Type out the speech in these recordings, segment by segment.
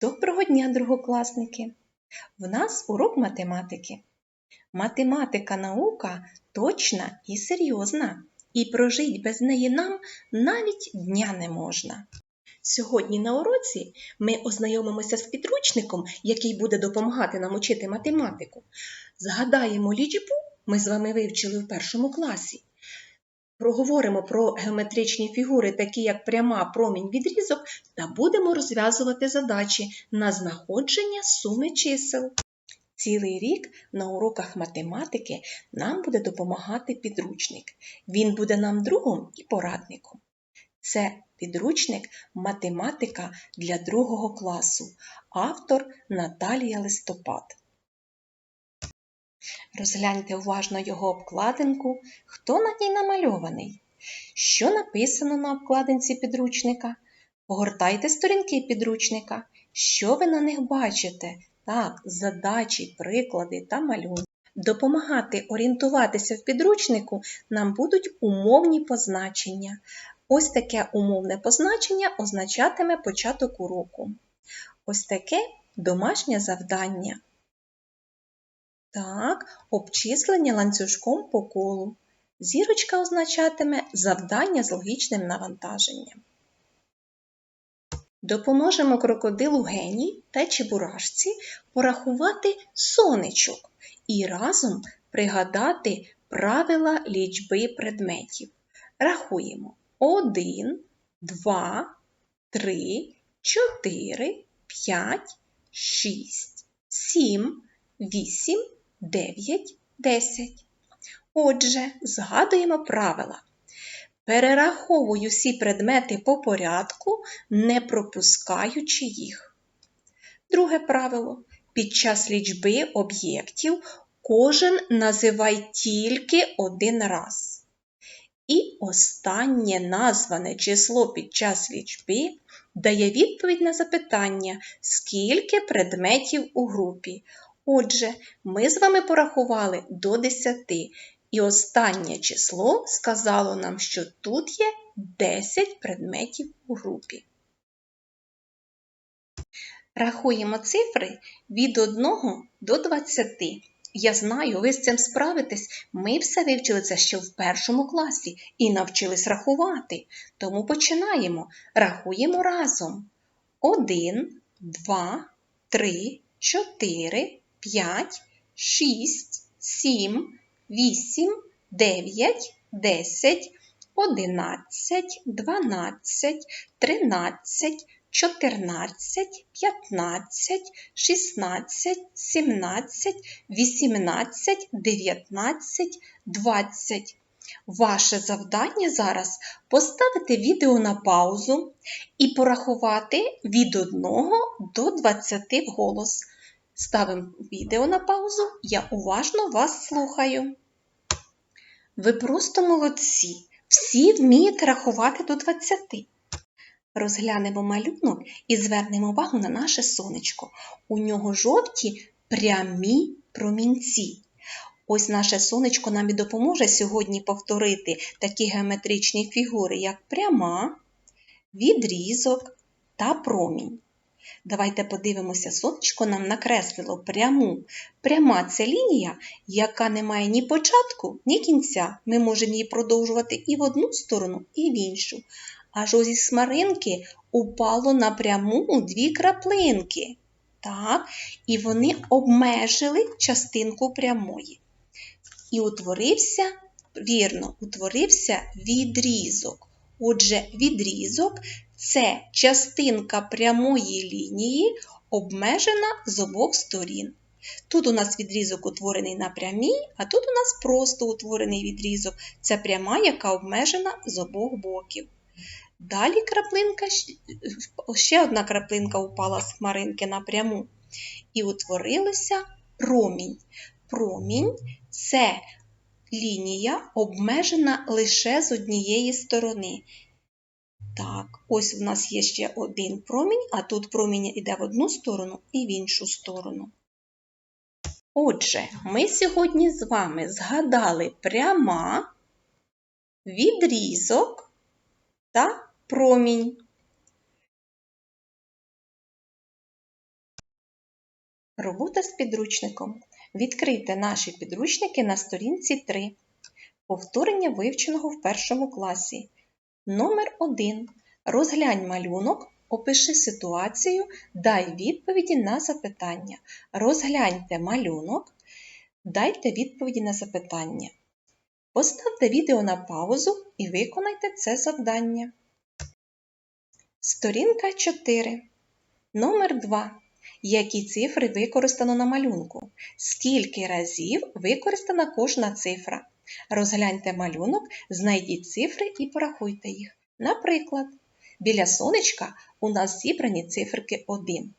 Доброго дня, другокласники! В нас урок математики. Математика наука точна і серйозна, і прожить без неї нам навіть дня не можна. Сьогодні на уроці ми ознайомимося з підручником, який буде допомагати нам учити математику. Згадаємо лічбу, ми з вами вивчили в першому класі. Проговоримо про геометричні фігури, такі як пряма, промінь, відрізок, та будемо розв'язувати задачі на знаходження суми чисел. Цілий рік на уроках математики нам буде допомагати підручник. Він буде нам другом і порадником. Це підручник Математика для другого класу, автор Наталія Листопад. Розгляньте уважно його обкладинку, хто на ній намальований. Що написано на обкладинці підручника? Погортайте сторінки підручника. Що ви на них бачите? Так, задачі, приклади та малюнки. Допомагати орієнтуватися в підручнику нам будуть умовні позначення. Ось таке умовне позначення означатиме початок уроку. Ось таке домашнє завдання. Так, обчислення ланцюжком по колу. Зірочка означатиме завдання з логічним навантаженням. Допоможемо крокодилу геній та чебурашці порахувати сонечок і разом пригадати правила лічби предметів. Рахуємо 1, 2, 3, 4, 5, 6, 7, 8, 9, 10. Отже, згадуємо правила. Перераховую всі предмети по порядку, не пропускаючи їх. Друге правило. Під час лічби об'єктів кожен називай тільки один раз. І останнє назване число під час лічби дає відповідь на запитання, скільки предметів у групі. Отже, ми з вами порахували до 10, і останнє число сказало нам, що тут є 10 предметів у групі. Рахуємо цифри від 1 до 20. Я знаю, ви з цим справитесь. Ми все вивчили це ще в першому класі і навчились рахувати. Тому починаємо. Рахуємо разом. 1, 2, 3, 4, 5, 6, 7, 8, 9, 10, 11, 12, 13, 14, 15, 16, 17, 18, 19, 20. Ваше завдання зараз поставити відео на паузу і порахувати від 1 до 20 вголос. Ставимо відео на паузу, я уважно вас слухаю. Ви просто молодці. Всі вмієте рахувати до 20. Розглянемо малюнок і звернемо увагу на наше сонечко. У нього жовті прямі промінці. Ось наше сонечко нам і допоможе сьогодні повторити такі геометричні фігури, як пряма, відрізок та промінь. Давайте подивимося, сонечко нам накреслило пряму. Пряма це лінія, яка не має ні початку, ні кінця. Ми можемо її продовжувати і в одну сторону, і в іншу. Аж ось смаринки упало напряму дві краплинки. Так, І вони обмежили частинку прямої. І утворився, вірно, утворився відрізок. Отже, відрізок це частинка прямої лінії, обмежена з обох сторін. Тут у нас відрізок утворений на прямій, а тут у нас просто утворений відрізок. Це пряма, яка обмежена з обох боків. Далі краплинка, ще одна краплинка упала з хмаринки напряму. І утворилося промінь. Промінь це лінія, обмежена лише з однієї сторони. Так, ось у нас є ще один промінь, а тут промінь йде в одну сторону і в іншу сторону. Отже, ми сьогодні з вами згадали пряма, відрізок та промінь. Робота з підручником. Відкрийте наші підручники на сторінці 3. Повторення вивченого в першому класі. Номер 1. Розглянь малюнок, опиши ситуацію, дай відповіді на запитання. Розгляньте малюнок, дайте відповіді на запитання. Поставте відео на паузу і виконайте це завдання. Сторінка 4. Номер 2. Які цифри використано на малюнку? Скільки разів використана кожна цифра? Розгляньте малюнок, знайдіть цифри і порахуйте їх. Наприклад, біля сонечка у нас зібрані циферки 1.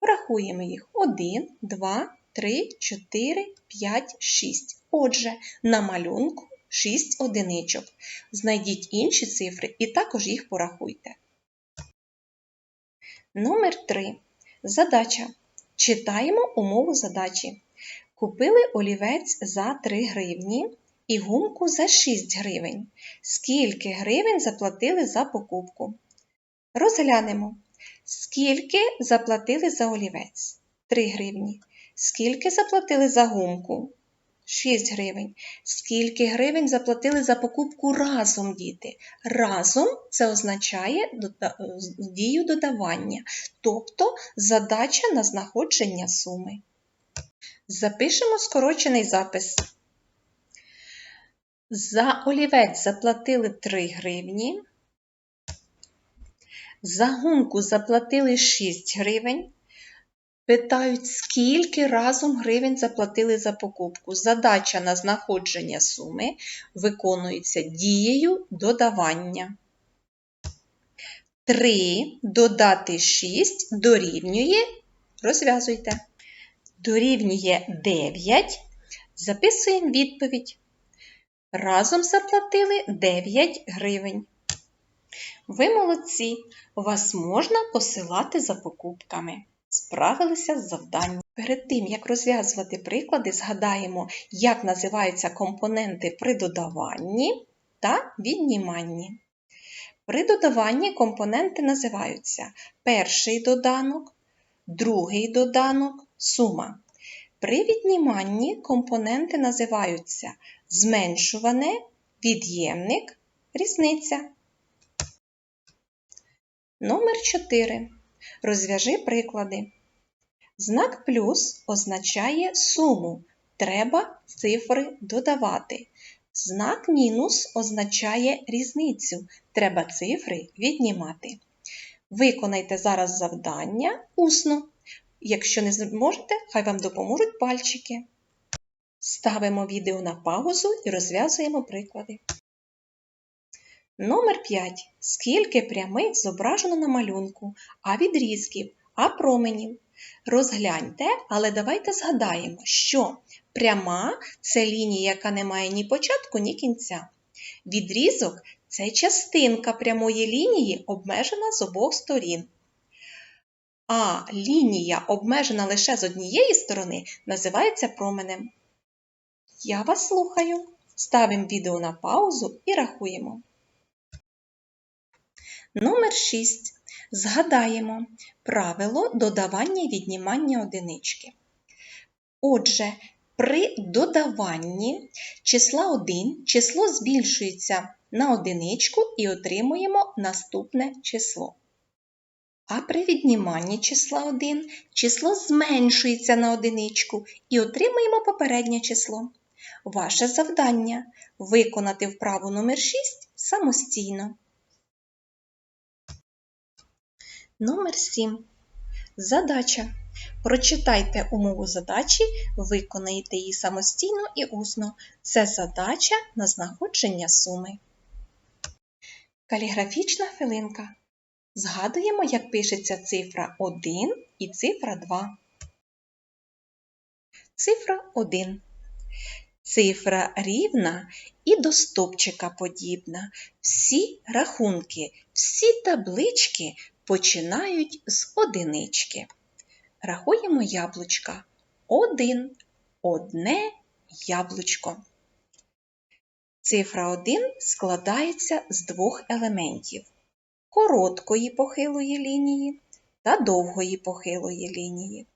Порахуємо їх 1, 2, 3, 4, 5, 6. Отже, на малюнку 6 одиничок. Знайдіть інші цифри і також їх порахуйте. Номер 3. Задача. Читаємо умову задачі. Купили олівець за 3 гривні і гумку за 6 гривень. Скільки гривень заплатили за покупку? Розглянемо. Скільки заплатили за олівець? 3 гривні. Скільки заплатили за гумку? 6 гривень. Скільки гривень заплатили за покупку разом, діти? Разом це означає дію додавання, тобто задача на знаходження суми. Запишемо скорочений запис. За олівець заплатили 3 гривні. За гумку заплатили 6 гривень. Питають, скільки разом гривень заплатили за покупку. Задача на знаходження суми виконується дією додавання. 3 додати 6 дорівнює, розв'язуйте. Дорівнює 9. Записуємо відповідь. Разом заплатили 9 гривень. Ви молодці, вас можна посилати за покупками. Справилися з завданням. Перед тим, як розв'язувати приклади, згадаємо, як називаються компоненти при додаванні та відніманні. При додаванні компоненти називаються перший доданок, другий доданок, сума. При відніманні компоненти називаються зменшуване, від'ємник, різниця. Номер 4. Розв'яжи приклади. Знак плюс означає суму. Треба цифри додавати. Знак мінус означає різницю. Треба цифри віднімати. Виконайте зараз завдання усно. Якщо не зможете, хай вам допоможуть пальчики. Ставимо відео на паузу і розв'язуємо приклади. Номер 5. Скільки прямих зображено на малюнку, а відрізків, а променів. Розгляньте, але давайте згадаємо, що пряма це лінія, яка не має ні початку, ні кінця. Відрізок це частинка прямої лінії, обмежена з обох сторін. А лінія, обмежена лише з однієї сторони, називається променем. Я вас слухаю. Ставимо відео на паузу і рахуємо. Номер 6. Згадаємо правило додавання і віднімання одинички. Отже, при додаванні числа 1 число збільшується на одиничку і отримуємо наступне число. А при відніманні числа 1 число зменшується на одиничку і отримуємо попереднє число. Ваше завдання виконати вправу номер 6 самостійно. Номер 7. Задача. Прочитайте умову задачі, виконайте її самостійно і усно. Це задача на знаходження суми. Каліграфічна хвилинка. Згадуємо, як пишеться цифра 1 і цифра 2. Цифра 1. Цифра рівна і до стопчика подібна. Всі рахунки, всі таблички починають з одинички. Рахуємо яблучка. Один, одне яблучко. Цифра 1 складається з двох елементів короткої похилої лінії та довгої похилої лінії.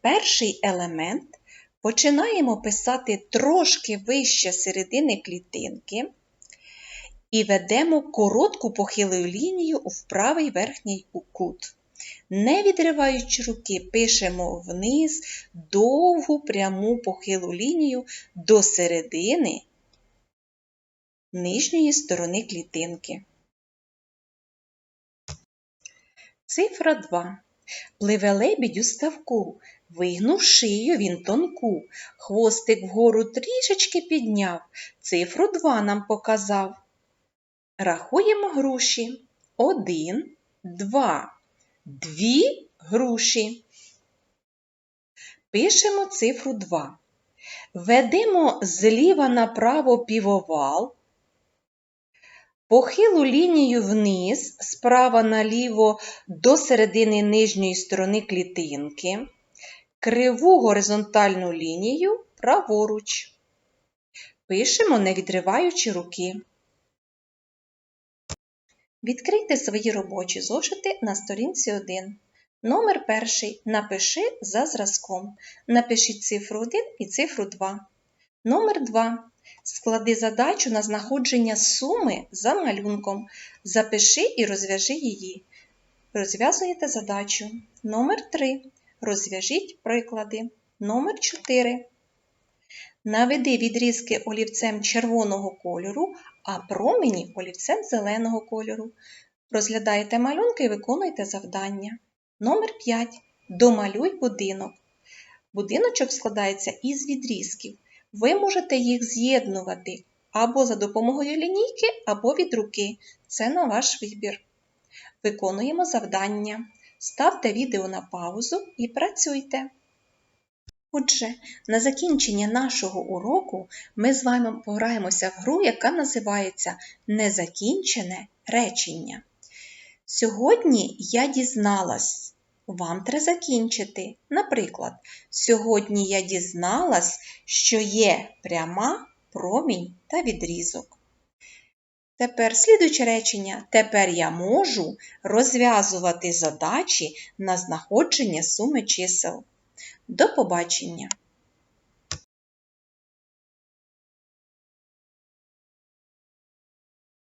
Перший елемент починаємо писати трошки вище середини клітинки і ведемо коротку похилу лінію в правий верхній кут. Не відриваючи руки, пишемо вниз довгу пряму похилу лінію до середини нижньої сторони клітинки. Цифра 2. Пливе лебідь у ставку, вигнув шию він тонку, хвостик вгору трішечки підняв, цифру 2 нам показав. Рахуємо груші. Один, два, дві груші. Пишемо цифру 2. Ведемо зліва направо півовал, похилу лінію вниз, справа наліво до середини нижньої сторони клітинки, криву горизонтальну лінію праворуч. Пишемо, не відриваючи руки. Відкрийте свої робочі зошити на сторінці 1. Номер перший. Напиши за зразком. Напишіть цифру 1 і цифру 2. Номер 2. Склади задачу на знаходження суми за малюнком. Запиши і розв'яжи її. Розв'язуєте задачу. Номер 3. Розв'яжіть приклади. Номер 4. Наведи відрізки олівцем червоного кольору, а промені олівцем зеленого кольору. Розглядайте малюнки і виконуйте завдання. Номер 5. Домалюй будинок. Будиночок складається із відрізків. Ви можете їх з'єднувати або за допомогою лінійки, або від руки. Це на ваш вибір. Виконуємо завдання. Ставте відео на паузу і працюйте. Отже, на закінчення нашого уроку ми з вами пограємося в гру, яка називається Незакінчене речення. Сьогодні я дізналась, вам треба закінчити. Наприклад, сьогодні я дізналась, що є пряма, промінь та відрізок. Тепер слідуюче речення. Тепер я можу розв'язувати задачі на знаходження суми чисел. До побачення!